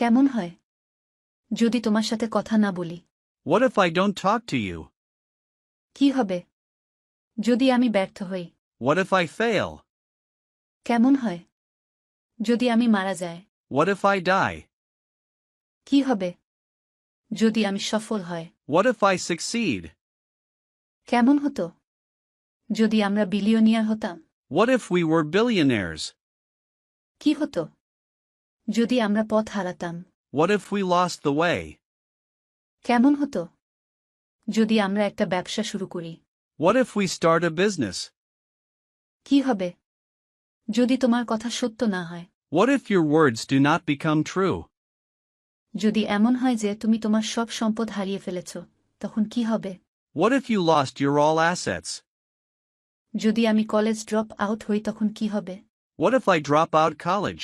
কেমন হয় যদি তোমার সাথে কথা না বলি What if I don't talk to you? কি হবে যদি আমি ব্যর্থ হই What if I fail? কেমন হয় যদি আমি মারা যায় What if I die? কি হবে যদি আমি সফল হয় What if I succeed? কেমন হতো যদি আমরা বিলিয়নিয়ার হতাম What if we were billionaires? কি হতো যদি আমরা পথ হারাতাম What if we lost the way? কেমন হতো যদি আমরা একটা ব্যবসা শুরু করি What if we start a business? কি হবে যদি তোমার কথা সত্য না হয় What if your words do not become true? যদি এমন হয় যে তুমি তোমার সব সম্পদ হারিয়ে ফেলেছ তখন কি হবে What if you lost your all assets? যদি আমি কলেজ ড্রপ আউট হই তখন কি হবে What if I drop out college?